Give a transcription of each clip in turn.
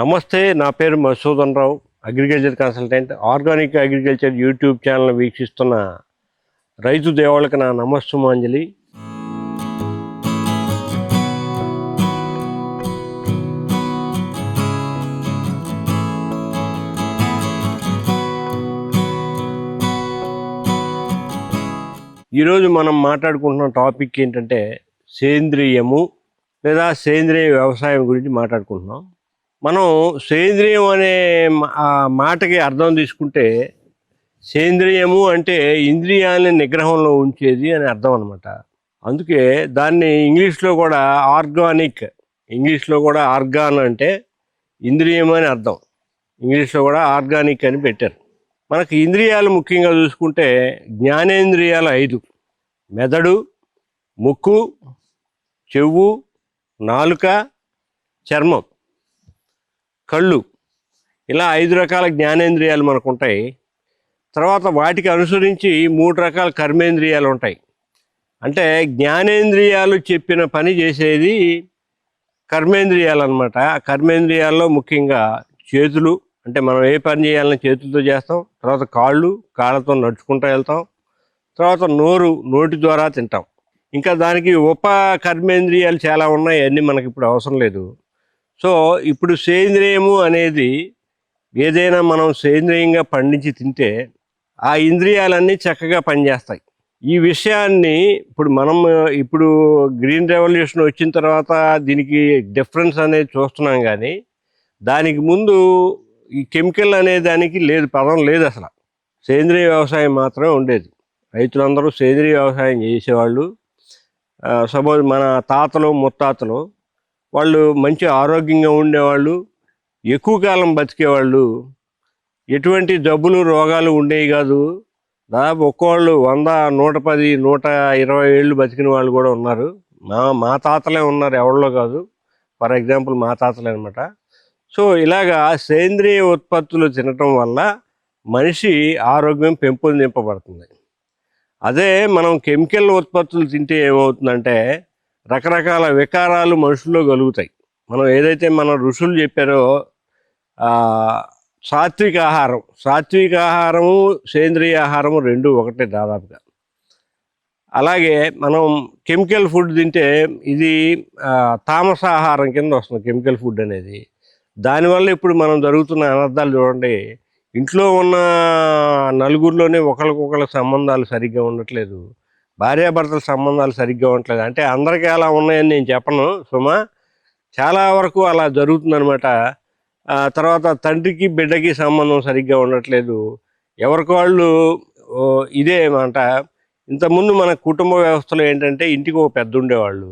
నమస్తే నా పేరు Masudan Rao agriculture consultant organic agriculture YouTube channel వీక్షిస్తున్న రైతు దేవుళ్ళకి నా నమస్సుమాంజలి. ఈరోజు మనం మాట్లాడుకుంటున్న టాపిక్ ఏంటంటే సేంద్రియము లేదా సేంద్రియ వ్యవసాయం గురించి మాట్లాడుకుంటున్నాం. మనం సేంద్రియం అనే మా- మాటకి అర్థం తీసుకుంటే సేంద్రియము అంటే ఇంద్రియాలని నిగ్రహంలో ఉంచేది అని అర్థం అనమాట అందుకే దాన్ని ఇంగ్లీష్లో కూడా ఆర్గానిక్ ఇంగ్లీష్లో కూడా ఆర్గాన్ అంటే ఇంద్రియం అని అర్థం. ఇంగ్లీష్లో కూడా ఆర్గానిక్ అని పెట్టారు. మనకి ఇంద్రియాలు ముఖ్యంగా చూసుకుంటే జ్ఞానేంద్రియాలు ఐదు. మెదడు ముక్కు చెవు నాలుక చర్మం. కళ్ళు. ఇలా ఐదు రకాల జ్ఞానేంద్రియాలు మనకు ఉంటాయి తర్వాత వాటికి అనుసరించి మూడు రకాల కర్మేంద్రియాలు ఉంటాయి. అంటే జ్ఞానేంద్రియాలు చెప్పిన పని చేసేది కర్మేంద్రియాలు అనమాట ఆ కర్మేంద్రియాల్లో ముఖ్యంగా చేతులు అంటే మనం ఏ పని చేయాలని చేతులతో చేస్తాం. తర్వాత కాళ్ళు కాళ్ళతో నడుచుకుంటూ వెళ్తాం. తర్వాత నోరు నోటి ద్వారా తింటాం. ఇంకా దానికి ఉప కర్మేంద్రియాలు చాలా ఉన్నాయి. అన్నీ మనకి ఇప్పుడు అవసరం లేదు. సో ఇప్పుడు సేంద్రియము అనేది ఏదైనా మనం సేంద్రియంగా పండించి తింటే ఆ ఇంద్రియాలన్నీ చక్కగా పనిచేస్తాయి. ఈ విషయాన్ని ఇప్పుడు మనం ఇప్పుడు గ్రీన్ రెవల్యూషన్ వచ్చిన తర్వాత దీనికి డిఫరెన్స్ అనేది చూస్తున్నాం కానీ దానికి ముందు ఈ కెమికల్ అనే దానికి లేదు పదం లేదు అసలు. సేంద్రియ వ్యవసాయం మాత్రమే ఉండేది. రైతులందరూ సేంద్రియ వ్యవసాయం చేసేవాళ్ళు. సపోజ్ మన తాతలు ముత్తాతలు వాళ్ళు మంచి ఆరోగ్యంగా ఉండేవాళ్ళు ఎక్కువ కాలం బతికేవాళ్ళు. ఎటువంటి జబ్బులు రోగాలు ఉండేవి కాదు. దాదాపు ఒక్కోళ్ళు వంద నూట పది నూట ఇరవై ఏళ్ళు బతికిన వాళ్ళు కూడా ఉన్నారు. మా మా తాతలే ఉన్నారు ఎవరిలో కాదు. ఫర్ ఎగ్జాంపుల్ మా తాతలే అనమాట సో ఇలాగా సేంద్రియ ఉత్పత్తులు తినటం వల్ల మనిషి ఆరోగ్యం పెంపొందింపబడుతుంది. అదే మనం కెమికల్ ఉత్పత్తులు తింటే ఏమవుతుందంటే రకరకాల వికారాలు మనుషుల్లో కలుగుతాయి. మనం ఏదైతే మన ఋషులు చెప్పారో సాత్విక ఆహారం సాత్విక ఆహారము సేంద్రియ ఆహారము రెండు ఒకటే దాదాపుగా. అలాగే మనం కెమికల్ ఫుడ్ తింటే ఇది తామస ఆహారం కింద వస్తుంది కెమికల్ ఫుడ్ అనేది. దానివల్ల ఇప్పుడు మనం జరుగుతున్న అనర్థాలు చూడండి ఇంట్లో ఉన్న నలుగురిలోనే ఒకరికొకరి సంబంధాలు సరిగ్గా ఉండట్లేదు. భార్యాభర్తల సంబంధాలు సరిగ్గా ఉండట్లేదు. అంటే అందరికీ అలా ఉన్నాయని నేను చెప్పను సుమా. చాలా వరకు అలా జరుగుతుందనమాట తర్వాత తండ్రికి బిడ్డకి సంబంధం సరిగ్గా ఉండట్లేదు. ఎవరికి వాళ్ళు ఇదే మాట. ఇంతకుముందు మన కుటుంబ వ్యవస్థలో ఏంటంటే ఇంటికి ఒక పెద్ద ఉండేవాళ్ళు.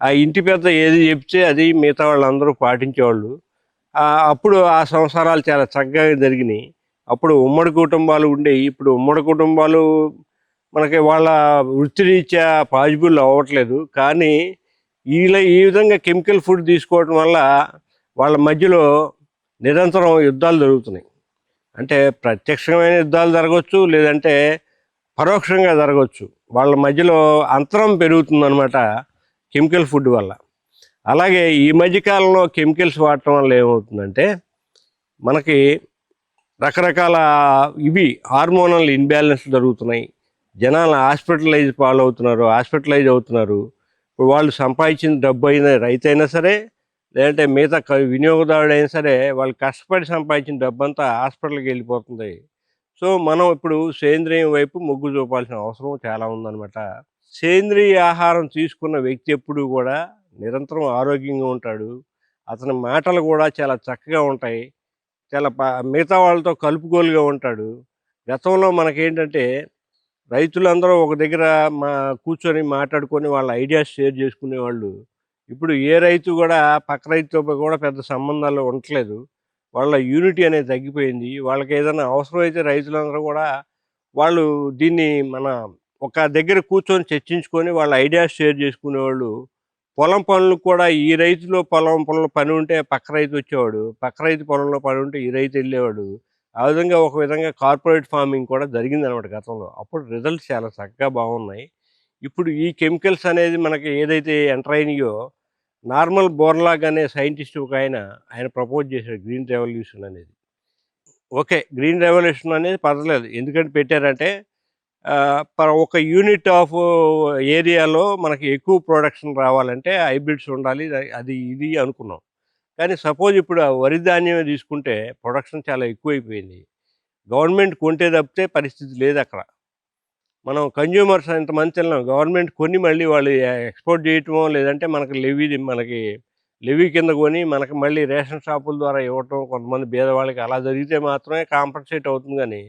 ఆ ఇంటి పెద్ద ఏది చెప్తే అది మిగతా వాళ్ళందరూ పాటించేవాళ్ళు. అప్పుడు ఆ సంసారాలు చాలా చక్కగా జరిగినాయి. అప్పుడు ఉమ్మడి కుటుంబాలు ఉండేవి. ఇప్పుడు ఉమ్మడి కుటుంబాలు మనకి వాళ్ళ వృత్తిరీత్యా పాజిబుల్ అవ్వట్లేదు. కానీ ఇలా ఈ విధంగా కెమికల్ ఫుడ్ తీసుకోవడం వల్ల వాళ్ళ మధ్యలో నిరంతరం యుద్ధాలు జరుగుతున్నాయి. అంటే ప్రత్యక్షమైన యుద్ధాలు జరగవచ్చు లేదంటే పరోక్షంగా జరగవచ్చు వాళ్ళ మధ్యలో అంతరం పెరుగుతుందన్నమాట కెమికల్ ఫుడ్ వల్ల. అలాగే ఈ మధ్యకాలంలో కెమికల్స్ వాడటం వల్ల ఏమవుతుందంటే మనకి రకరకాల ఇవి హార్మోనల్ ఇన్బ్యాలెన్స్ జరుగుతున్నాయి. జనాలు హాస్పిటలైజ్ పాలవుతున్నారు హాస్పిటలైజ్ అవుతున్నారు. ఇప్పుడు వాళ్ళు సంపాదించిన డబ్బు అయినా రైతు అయినా సరే లేదంటే మిగతా క- వినియోగదారుడు అయినా సరే వాళ్ళు కష్టపడి సంపాదించిన డబ్బు అంతా హాస్పిటల్కి వెళ్ళిపోతుంది. సో మనం ఇప్పుడు సేంద్రియం వైపు మొగ్గు చూపాల్సిన అవసరం చాలా ఉందన్నమాట. సేంద్రియ ఆహారం తీసుకున్న వ్యక్తి ఎప్పుడు కూడా నిరంతరం ఆరోగ్యంగా ఉంటాడు. అతని మాటలు కూడా చాలా చక్కగా ఉంటాయి. చాలా మిగతా వాళ్ళతో కలుపుగోలుగా ఉంటాడు. గతంలో మనకేంటంటే రైతులందరూ ఒక దగ్గర మా కూర్చొని మాట్లాడుకొని వాళ్ళ ఐడియాస్ షేర్ చేసుకునేవాళ్ళు. ఇప్పుడు ఏ రైతు కూడా పక్క రైతుతో కూడా పెద్ద సంబంధాలు ఉండట్లేదు. వాళ్ళ యూనిటీ అనేది తగ్గిపోయింది. వాళ్ళకి ఏదైనా అవసరం అయితే రైతులందరూ కూడా వాళ్ళు దీన్ని మన ఒక దగ్గర కూర్చొని చర్చించుకొని వాళ్ళ ఐడియాస్ షేర్ చేసుకునేవాళ్ళు. పొలం పనులు కూడా ఈ రైతులో పొలం పొలంలో పని ఉంటే పక్క రైతు వచ్చేవాడు. పక్క రైతు పొలంలో పని ఉంటే ఈ రైతు వెళ్ళేవాడు. ఆ విధంగా ఒక విధంగా కార్పొరేట్ ఫార్మింగ్ కూడా జరిగింది అనమాట గతంలో. అప్పుడు రిజల్ట్స్ చాలా చక్కగా బాగున్నాయి. ఇప్పుడు ఈ కెమికల్స్ అనేది మనకి ఏదైతే ఎంటర్ అయినాయో నార్మల్ బోర్లాగ్ అనే సైంటిస్ట్ ఒక ఆయన ఆయన ప్రపోజ్ చేశాడు గ్రీన్ రెవల్యూషన్ అనేది. ఓకే గ్రీన్ రెవల్యూషన్ అనేది పర్లేదు ఎందుకంటే పెట్టారంటే ఒక యూనిట్ ఆఫ్ ఏరియాలో మనకి ఎక్కువ ప్రొడక్షన్ రావాలంటే హైబ్రిడ్స్ ఉండాలి అది ఇది అనుకున్నాం. కానీ సపోజ్ ఇప్పుడు ఆ వరి ధాన్యమే తీసుకుంటే ప్రొడక్షన్ చాలా ఎక్కువైపోయింది. గవర్నమెంట్ కొంటే తప్పితే పరిస్థితి లేదు అక్కడ. మనం కన్జ్యూమర్స్ ఎంతమంది తిన్నాం గవర్నమెంట్ కొన్ని మళ్ళీ వాళ్ళు ఎక్స్పోర్ట్ చేయటమో లేదంటే మనకి లెవీ మనకి లెవీ కింద కొని మనకి మళ్ళీ రేషన్ షాపుల ద్వారా ఇవ్వటం కొంతమంది పేదవాళ్ళకి అలా జరిగితే మాత్రమే కాంపన్సేట్ అవుతుంది కానీ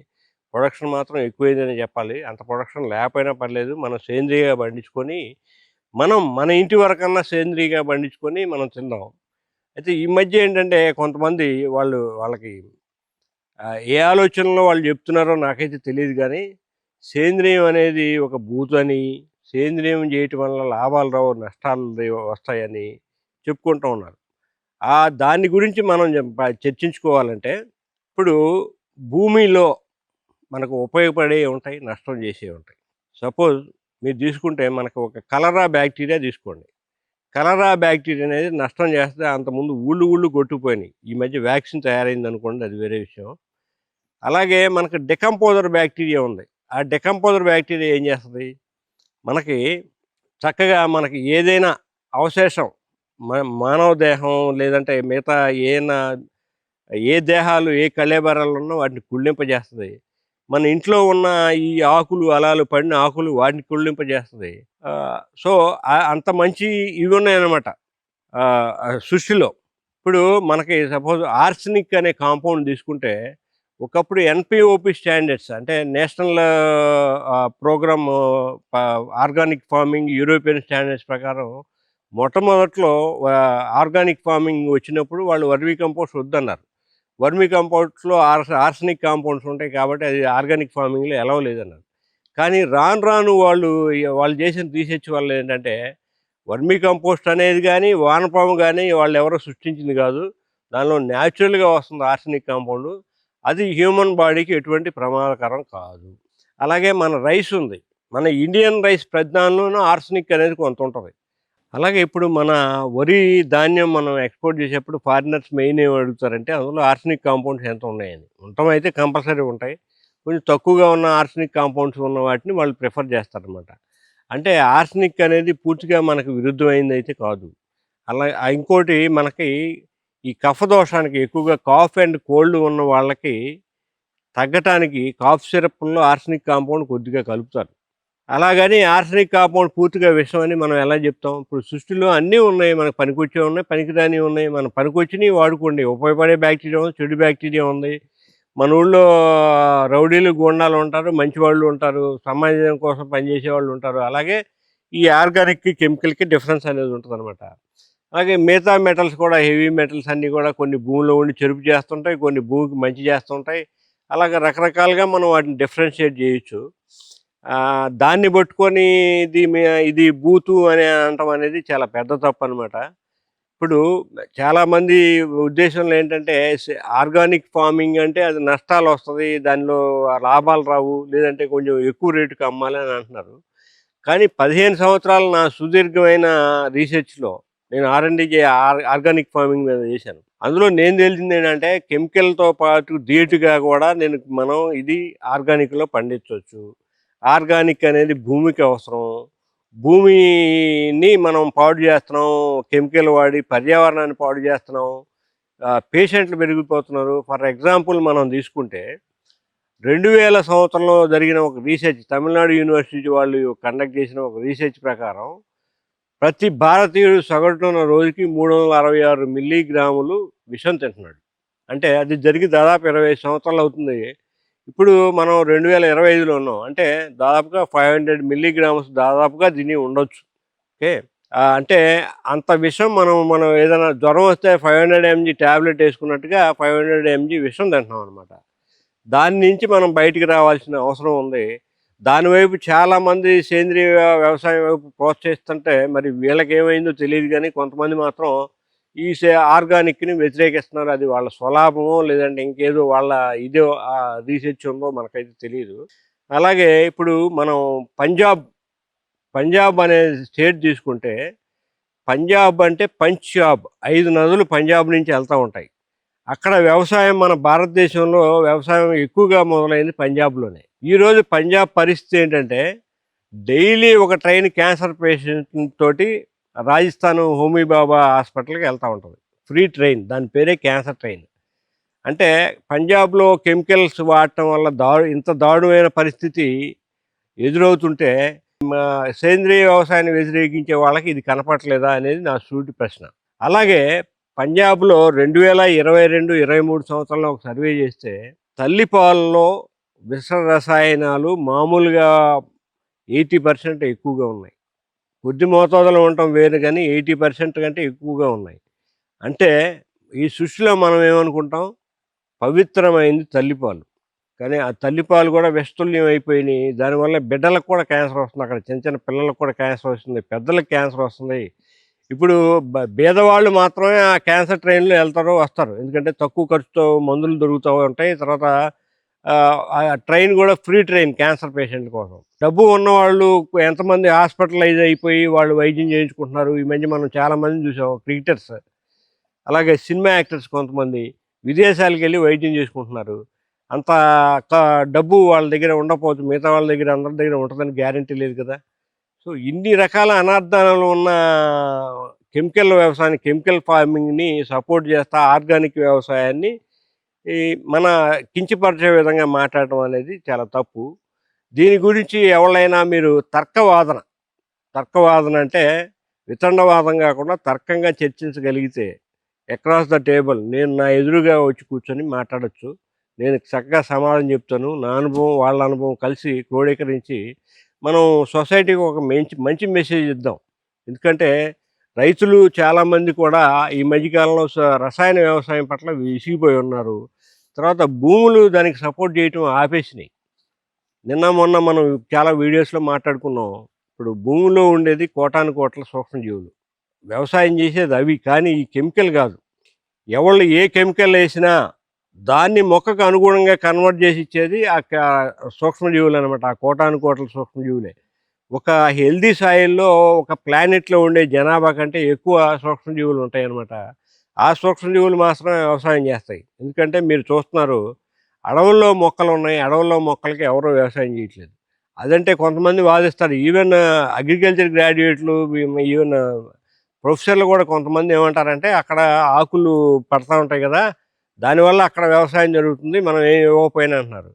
ప్రొడక్షన్ మాత్రం ఎక్కువైందని చెప్పాలి. అంత ప్రొడక్షన్ లేకపోయినా పర్లేదు. మనం సేంద్రియగా పండించుకొని మనం మన ఇంటి వరకన్నా సేంద్రియంగా పండించుకొని మనం తిందాం. అయితే ఈ మధ్య ఏంటంటే కొంతమంది వాళ్ళు వాళ్ళకి ఏ ఆలోచనలో వాళ్ళు చెప్తున్నారో నాకైతే తెలియదు కానీ సేంద్రియం అనేది ఒక భూతని సేంద్రియం చేయటం వల్ల లాభాలు రావు నష్టాలు వస్తాయని చెప్పుకుంటూ ఉన్నారు. ఆ దాని గురించి మనం చర్చించుకోవాలంటే ఇప్పుడు భూమిలో మనకు ఉపయోగపడే ఉంటాయి నష్టం చేసే ఉంటాయి. సపోజ్ మీరు తీసుకుంటే మనకు ఒక కలరా బ్యాక్టీరియా తీసుకోండి. కలరా బ్యాక్టీరియా అనేది నష్టం చేస్తే అంతకుముందు ఊళ్ళు ఊళ్ళు కొట్టుకుపోయినాయి. ఈ మధ్య వ్యాక్సిన్ తయారైంది అనుకోండి అది వేరే విషయం. అలాగే మనకు డెకంపోజర్ బ్యాక్టీరియా ఉంది. ఆ డెకంపోజర్ బ్యాక్టీరియా ఏం చేస్తుంది? మనకి చక్కగా మనకి ఏదైనా అవశేషం మన మానవ దేహం లేదంటే మిగతా ఏనా ఏ దేహాలు ఏ కళేబరాలు ఉన్నా వాటిని కుళ్ళింపజేస్తుంది. మన ఇంట్లో ఉన్న ఈ ఆకులు అలాలు పడిన ఆకులు వాటిని కుళ్ళింపజేస్తుంది. సో అంత మంచి ఇవి ఉన్నాయన్నమాట. సృష్టిలో. ఇప్పుడు మనకి సపోజ్ ఆర్సనిక్ అనే కాంపౌండ్ తీసుకుంటే ఒకప్పుడు ఎన్పిఓపి స్టాండర్డ్స్ అంటే national programme organic farming European standards ప్రకారం మొట్టమొదట్లో ఆర్గానిక్ ఫార్మింగ్ వచ్చినప్పుడు వాళ్ళు వర్మీ కంపోస్ట్ వద్దన్నారు. వర్మీ కాంపౌండ్స్లో ఆర్స్ ఆర్సనిక్ కాంపౌండ్స్ ఉంటాయి కాబట్టి అది ఆర్గానిక్ ఫార్మింగ్లో ఎలా లేదన్నారు. కానీ రాను రాను వాళ్ళు వాళ్ళు చేసిన రీసెర్చ్ వల్ల ఏంటంటే వర్మీ కంపోస్ట్ అనేది కానీ వానపాము కానీ వాళ్ళు ఎవరో సృష్టించింది కాదు. దానిలో న్యాచురల్గా వస్తుంది ఆర్సనిక్ కాంపౌండ్. అది హ్యూమన్ బాడీకి ఎటువంటి ప్రమాదకరం కాదు. అలాగే మన రైస్ ఉంది. మన ఇండియన్ రైస్ ప్రధానంలోనూ ఆర్సనిక్ అనేది కొంత ఉంటుంది. అలాగే ఇప్పుడు మన వరి ధాన్యం మనం ఎక్స్పోర్ట్ చేసేప్పుడు ఫారినర్స్ మెయిన్ ఏమి అడుగుతారంటే అందులో ఆర్సనిక్ కాంపౌండ్స్ ఎంత ఉన్నాయని. ఉండటం కంపల్సరీ ఉంటాయి. కొంచెం తక్కువగా ఉన్న ఆర్సనిక్ కాంపౌండ్స్ ఉన్న వాటిని వాళ్ళు ప్రిఫర్ చేస్తారనమాట అంటే ఆర్సనిక్ అనేది పూర్తిగా మనకు విరుద్ధమైంది అయితే కాదు. అలా ఇంకోటి మనకి ఈ కఫ దోషానికి ఎక్కువగా కాఫ్ అండ్ కోల్డ్ ఉన్న వాళ్ళకి తగ్గటానికి కాఫ్ సిరప్లో ఆర్సనిక్ కాంపౌండ్ కొద్దిగా కలుపుతారు. అలాగని ఆర్సనిక్ కాంపౌండ్ పూర్తిగా విషం అని మనం ఎలా చెప్తాం? ఇప్పుడు సృష్టిలో అన్నీ ఉన్నాయి మనకు పనికొచ్చే ఉన్నాయి పనికిరాని ఉన్నాయి మన పనికొచ్చినవి వాడుకోండి. ఉపయోగపడే బ్యాక్టీరియా ఉంది చెడు బ్యాక్టీరియా ఉంది. మన ఊళ్ళో రౌడీలు గుండాలు ఉంటారు మంచి వాళ్ళు ఉంటారు సమాజం కోసం పనిచేసే వాళ్ళు ఉంటారు. అలాగే ఈ ఆర్గానిక్కి కెమికల్కి డిఫరెన్స్ అనేది ఉంటుంది అనమాట అలాగే మిగతా మెటల్స్ కూడా హెవీ మెటల్స్ అన్నీ కూడా కొన్ని భూమిలో ఉండి చెరుపు చేస్తుంటాయి కొన్ని భూమికి మంచి చేస్తుంటాయి. అలాగే రకరకాలుగా మనం వాటిని డిఫరెన్షియేట్ చేయొచ్చు. దాన్ని పట్టుకొని ఇది ఇది బూతు అని అనటం అనేది చాలా పెద్ద తప్పు అనమాట ఇప్పుడు చాలామంది ఉద్దేశంలో ఏంటంటే ఆర్గానిక్ ఫార్మింగ్ అంటే అది నష్టాలు వస్తుంది దానిలో లాభాలు రావు లేదంటే కొంచెం ఎక్కువ రేటుకి అమ్మాలి అని అంటున్నారు. కానీ పదిహేను సంవత్సరాలు నా సుదీర్ఘమైన రీసెర్చ్లో నేను ఆర్ఎండి ఆర్గానిక్ ఫార్మింగ్ మీద చేశాను. అందులో నేను తెలిసింది ఏంటంటే కెమికల్తో పాటు ధీటుగా కూడా నేను మనం ఇది ఆర్గానిక్లో పండించవచ్చు ఆర్గానిక్ అనేది భూమికి అవసరం. భూమిని మనం పాడు చేస్తున్నాం కెమికల్ వాడి పర్యావరణాన్ని పాడు చేస్తున్నాం పేషెంట్లు పెరిగిపోతున్నారు. ఫర్ ఎగ్జాంపుల్ మనం తీసుకుంటే రెండు వేల సంవత్సరంలో జరిగిన ఒక రీసెర్చ్ తమిళనాడు యూనివర్సిటీ వాళ్ళు కండక్ట్ చేసిన ఒక రీసెర్చ్ ప్రకారం ప్రతి భారతీయుడు సగటున రోజుకి మూడు వందల అరవై ఆరు మిల్లీగ్రాములు విషం తింటున్నాడు. అంటే అది జరిగి దాదాపు ఇరవై ఐదు సంవత్సరాలు అవుతుంది. ఇప్పుడు మనం రెండు వేల ఇరవై ఐదులో ఉన్నాం. అంటే దాదాపుగా ఫైవ్ హండ్రెడ్ మిల్లీగ్రామ్స్ దాదాపుగా దీన్ని ఉండొచ్చు. ఓకే? అంటే అంత విషం మనం మనం ఏదైనా జ్వరం వస్తే ఫైవ్ హండ్రెడ్ ఎంజీ ట్యాబ్లెట్ వేసుకున్నట్టుగా ఫైవ్ హండ్రెడ్ ఎంజీ విషం తింటున్నాం అనమాట దాని నుంచి మనం బయటికి రావాల్సిన అవసరం ఉంది. దానివైపు చాలామంది సేంద్రియ వ్యవసాయం వైపు ప్రోత్సహిస్తుంటే మరి వీళ్ళకి ఏమైందో తెలియదు కానీ కొంతమంది మాత్రం ఈ సే ఆర్గానిక్ని వ్యతిరేకిస్తున్నారు. అది వాళ్ళ స్వలాభమో లేదంటే ఇంకేదో వాళ్ళ ఇదో రీసెర్చ్ ఉందో మనకైతే తెలియదు అలాగే ఇప్పుడు మనం పంజాబ్ పంజాబ్ అనే స్టేట్ తీసుకుంటే పంజాబ్ అంటే పంజాబ్ ఐదు నదులు పంజాబ్ నుంచి వెళ్తూ ఉంటాయి. అక్కడ వ్యవసాయం మన భారతదేశంలో వ్యవసాయం ఎక్కువగా మొదలైంది పంజాబ్లోనే. ఈరోజు పంజాబ్ పరిస్థితి ఏంటంటే డైలీ ఒక ట్రైన్ క్యాన్సర్ పేషెంట్ తోటి రాజస్థాన్ హోమీబాబా హాస్పిటల్కి వెళ్తూ ఉంటుంది. ఫ్రీ ట్రైన్ దాని పేరే క్యాన్సర్ ట్రైన్. అంటే పంజాబ్లో కెమికల్స్ వాడటం వల్ల దారు ఇంత దారుణమైన పరిస్థితి ఎదురవుతుంటే మా సేంద్రియ వ్యవసాయాన్ని వ్యతిరేకించే వాళ్ళకి ఇది కనపట్లేదా అనేది నా సూటి ప్రశ్న. అలాగే పంజాబ్లో రెండు వేల ఇరవై రెండు ఇరవై మూడు సంవత్సరంలో ఒక సర్వే చేస్తే తల్లిపాలలో విష రసాయనాలు మామూలుగా ఎయిటీ పర్సెంట్ ఎక్కువగా ఉన్నాయి. కొద్ది మోతాదులో ఉండటం వేరు కానీ ఎయిటీ పర్సెంట్ కంటే ఎక్కువగా ఉన్నాయి. అంటే ఈ సృష్టిలో మనం ఏమనుకుంటాం? పవిత్రమైంది తల్లిపాలు. కానీ ఆ తల్లిపాలు కూడా విషతుల్యం అయిపోయినాయి. దానివల్ల బిడ్డలకు కూడా క్యాన్సర్ వస్తుంది. అక్కడ చిన్న చిన్న పిల్లలకు కూడా క్యాన్సర్ వస్తుంది. పెద్దలకు క్యాన్సర్ వస్తుంది. ఇప్పుడు బీదవాళ్ళు మాత్రమే ఆ క్యాన్సర్ ట్రైన్లో వెళ్తారు వస్తారు. ఎందుకంటే తక్కువ ఖర్చుతో మందులు దొరుకుతూ ఉంటాయి. తర్వాత ట్రైన్ కూడా ఫ్రీ ట్రైన్ క్యాన్సర్ పేషెంట్ కోసం. డబ్బు ఉన్నవాళ్ళు ఎంతమంది హాస్పిటలైజ్ అయిపోయి వాళ్ళు వైద్యం చేయించుకుంటున్నారు? ఈ మధ్య మనం చాలామంది చూసాం క్రికెటర్స్ అలాగే సినిమా యాక్టర్స్ కొంతమంది విదేశాలకు వెళ్ళి వైద్యం చేసుకుంటున్నారు. అంత డబ్బు వాళ్ళ దగ్గర ఉండకపోవచ్చు మిగతా వాళ్ళ దగ్గర అందరి దగ్గర ఉంటుందని గ్యారంటీ లేదు కదా. సో ఇన్ని రకాల అనార్థాలు ఉన్న కెమికల్ వ్యవసాయాన్ని కెమికల్ ఫార్మింగ్ని సపోర్ట్ చేస్తా ఆర్గానిక్ వ్యవసాయాన్ని ఈ మన కించపరిచే విధంగా మాట్లాడటం అనేది చాలా తప్పు. దీని గురించి ఎవరైనా మీరు తర్కవాదన తర్కవాదన అంటే వితండవాదం కాకుండా తర్కంగా చర్చించగలిగితే అక్రాస్ ద టేబుల్ నేను నా ఎదురుగా వచ్చి కూర్చొని మాట్లాడొచ్చు. నేను చక్కగా సమాధానం చెప్తాను. నా అనుభవం వాళ్ళ అనుభవం కలిసి క్రోడీకరించి మనం సొసైటీకి ఒక మంచి మంచి మెసేజ్ ఇద్దాం. ఎందుకంటే రైతులు చాలామంది కూడా ఈ మధ్యకాలంలో స- రసాయన వ్యవసాయం పట్ల విసిగిపోయి ఉన్నారు. తర్వాత భూములు దానికి సపోర్ట్ చేయటం ఆపేసినాయి. నిన్న మొన్న మనం చాలా వీడియోస్లో మాట్లాడుకున్నాం. ఇప్పుడు భూమిలో ఉండేది కోటాను కోట్ల సూక్ష్మజీవులు. వ్యవసాయం చేసేది అవి కానీ ఈ కెమికల్ కాదు. ఎవళ్ళు ఏ కెమికల్ వేసినా దాన్ని మొక్కకు అనుగుణంగా కన్వర్ట్ చేసి ఇచ్చేది ఆ సూక్ష్మజీవులు అనమాట ఆ కోటాను కోట్ల సూక్ష్మజీవులే. ఒక హెల్దీ సాయిల్లో ఒక ప్లానెట్లో ఉండే జనాభా కంటే ఎక్కువ సూక్ష్మజీవులు ఉంటాయన్నమాట. ఆ సూక్ష్మజీవులు మాత్రమే వ్యవసాయం చేస్తాయి. ఎందుకంటే మీరు చూస్తున్నారు అడవుల్లో మొక్కలు ఉన్నాయి. అడవుల్లో మొక్కలకి ఎవరూ వ్యవసాయం చేయట్లేదు. అదంటే కొంతమంది వాదిస్తారు. ఈవెన్ అగ్రికల్చర్ గ్రాడ్యుయేట్లు ఈవెన్ ప్రొఫెసర్లు కూడా కొంతమంది ఏమంటారంటే అక్కడ ఆకులు పడతా ఉంటాయి కదా దానివల్ల అక్కడ వ్యవసాయం జరుగుతుంది. మనం ఏం ఇవ్వకపోయినా అంటున్నారు.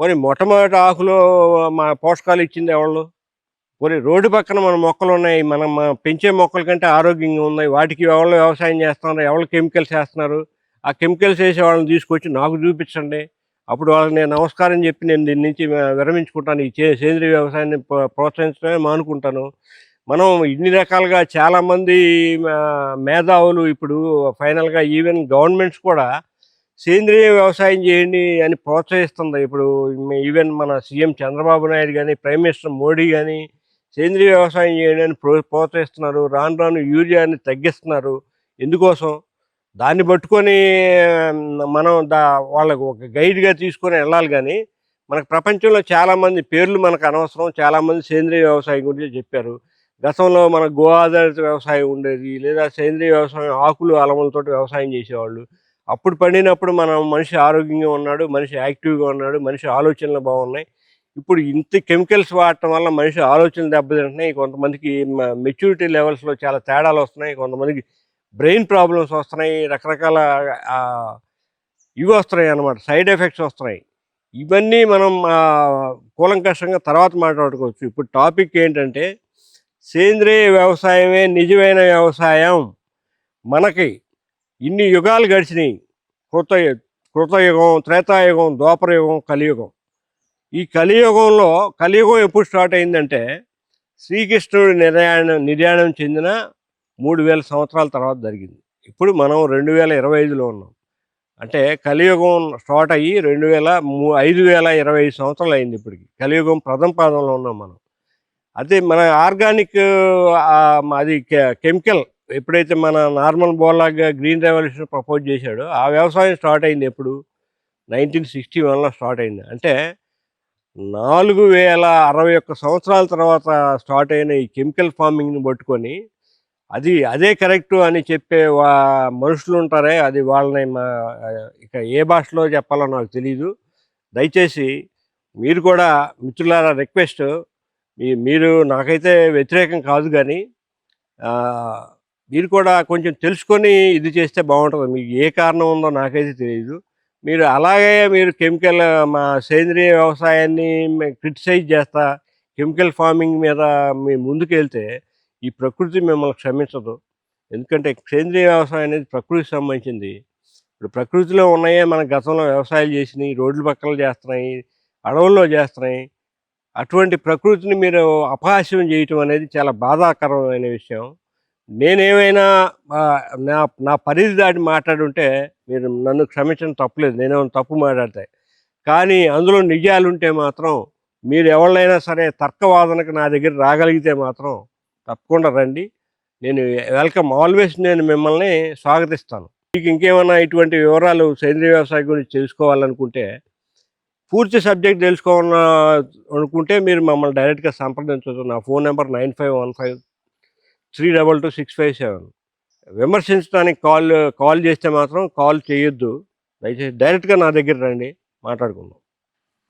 మరి మొట్టమొదటి ఆకులో మా పోషకాలు ఇచ్చింది ఎవళ్ళు? పోనీ రోడ్డు పక్కన మన మొక్కలు ఉన్నాయి. మనం పెంచే మొక్కల కంటే ఆరోగ్యంగా ఉన్నాయి. వాటికి ఎవరు వ్యవసాయం చేస్తున్నారు? ఎవరు కెమికల్స్ వేస్తున్నారు? ఆ కెమికల్స్ వేసే వాళ్ళని తీసుకొచ్చి నాకు చూపించండి. అప్పుడు వాళ్ళకి నేను నమస్కారం చెప్పి నేను దీని నుంచి విరమించుకుంటాను. ఈ చే- సేంద్రీయ వ్యవసాయాన్ని ప్రోత్సహించడమే మానుకుంటాను మనం ఇన్ని రకాలుగా చాలామంది మేధావులు ఇప్పుడు ఫైనల్గా ఈవెన్ గవర్నమెంట్స్ కూడా సేంద్రియ వ్యవసాయం చేయండి అని ప్రోత్సహిస్తుంది. ఇప్పుడు ఈవెన్ మన సీఎం చంద్రబాబు నాయుడు కానీ ప్రైమ్ మినిస్టర్ మోడీ కానీ సేంద్రియ వ్యవసాయం చేయడానికి ప్రో ప్రోత్సహిస్తున్నారు. రాను రాను యూరియాని తగ్గిస్తున్నారు. ఎందుకోసం? దాన్ని పట్టుకొని మనం దా వాళ్ళకు ఒక గైడ్గా తీసుకొని వెళ్ళాలి కానీ మనకు ప్రపంచంలో చాలామంది పేర్లు మనకు అనవసరం. చాలామంది సేంద్రియ వ్యవసాయం గురించి చెప్పారు. గతంలో మన గో ఆధారిత వ్యవసాయం ఉండేది. లేదా సేంద్రియ వ్యవసాయం ఆకులు అలములతో వ్యవసాయం చేసేవాళ్ళు. అప్పుడు పండినప్పుడు మనం మనిషి ఆరోగ్యంగా ఉన్నాడు మనిషి యాక్టివ్గా ఉన్నాడు మనిషి ఆలోచనలు బాగున్నాయి. ఇప్పుడు ఇంత కెమికల్స్ వాడటం వల్ల మనిషి ఆలోచనలు దెబ్బతింటున్నాయి. కొంతమందికి మెచ్యూరిటీ లెవెల్స్లో చాలా తేడాలు వస్తున్నాయి. కొంతమందికి బ్రెయిన్ ప్రాబ్లమ్స్ వస్తున్నాయి. రకరకాల ఇవి వస్తున్నాయి అన్నమాట. సైడ్ ఎఫెక్ట్స్ వస్తున్నాయి. ఇవన్నీ మనం కూలంకషంగా తర్వాత మాట్లాడుకోవచ్చు. ఇప్పుడు టాపిక్ ఏంటంటే సేంద్రియ వ్యవసాయమే నిజమైన వ్యవసాయం. మనకి ఇన్ని యుగాలు గడిచినాయి. కృత కృతయుగం త్రేతాయుగం ద్వాపరయుగం కలియుగం. ఈ కలియుగంలో కలియుగం ఎప్పుడు స్టార్ట్ అయిందంటే శ్రీకృష్ణుడు నిర్యాణం నిర్యాణం చెందిన మూడు వేల సంవత్సరాల తర్వాత జరిగింది. ఇప్పుడు మనం రెండు వేల ఇరవై ఐదులో ఉన్నాం. అంటే కలియుగం స్టార్ట్ అయ్యి రెండు వేల మూ ఐదు వేల ఇరవై ఐదు సంవత్సరాలు అయింది ఇప్పటికి. కలియుగం ప్రథమ పాదంలో ఉన్నాం మనం. అదే మన ఆర్గానిక్ అది కెమికల్ ఎప్పుడైతే మన నార్మల్ బోలాగ్గా గ్రీన్ రెవల్యూషన్ ప్రపోజ్ చేశాడో ఆ వ్యవసాయం స్టార్ట్ అయింది ఎప్పుడు? నైన్టీన్ సిక్స్టీ వన్లో స్టార్ట్ అయింది. అంటే నాలుగు వేల అరవై ఒక్క సంవత్సరాల తర్వాత స్టార్ట్ అయిన ఈ కెమికల్ ఫార్మింగ్ని పట్టుకొని అది అదే కరెక్టు అని చెప్పే వా మనుషులు ఉంటారే అది వాళ్ళని మా ఇక ఏ భాషలో చెప్పాలో నాకు తెలియదు దయచేసి మీరు కూడా మిత్రులారా రిక్వెస్ట్ మీరు నాకైతే వ్యతిరేకం కాదు కానీ మీరు కూడా కొంచెం తెలుసుకొని ఇది చేస్తే బాగుంటుంది. మీకు ఏ కారణం ఉందో నాకైతే తెలియదు మీరు అలాగే మీరు కెమికల్ మా సేంద్రియ వ్యవసాయాన్ని క్రిటిసైజ్ చేస్తా కెమికల్ ఫార్మింగ్ మీద మీ ముందుకు వెళ్తే ఈ ప్రకృతి మిమ్మల్ని క్షమించదు. ఎందుకంటే సేంద్రియ వ్యవసాయం అనేది ప్రకృతికి సంబంధించింది. ఇప్పుడు ప్రకృతిలో ఉన్నాయే మన గతంలో వ్యవసాయాలు చేసినాయి రోడ్ల పక్కన చేస్తున్నాయి అడవుల్లో చేస్తున్నాయి. అటువంటి ప్రకృతిని మీరు అపహాస్యం చేయటం అనేది చాలా బాధాకరమైన విషయం. నేనేమైనా నా నా పరిధి దాటి మాట్లాడుంటే మీరు నన్ను క్షమించడం తప్పలేదు. నేనేమైనా తప్పు మాట్లాడితే. కానీ అందులో నిజాలుంటే మాత్రం మీరు ఎవరినైనా సరే తర్కవాదనకు నా దగ్గర రాగలిగితే మాత్రం తప్పకుండా రండి. నేను వెల్కమ్. ఆల్వేస్ నేను మిమ్మల్ని స్వాగతిస్తాను. మీకు ఇంకేమైనా ఇటువంటి వివరాలు సేంద్రియ వ్యవసాయం గురించి తెలుసుకోవాలనుకుంటే పూర్తి సబ్జెక్ట్ తెలుసుకోవాల అనుకుంటే మీరు మమ్మల్ని డైరెక్ట్గా సంప్రదించవచ్చు. నా phone number nine five one five three double two six five seven. విమర్శించడానికి కాల్ కాల్ చేస్తే మాత్రం కాల్ చేయొద్దు. దయచేసి డైరెక్ట్గా నా దగ్గర రండి మాట్లాడుకుందాం.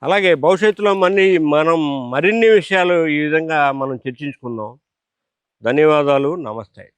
అలాగే భవిష్యత్తులో మళ్ళీ మనం మరిన్ని విషయాలు ఈ విధంగా మనం చర్చించుకుందాం. ధన్యవాదాలు నమస్తే.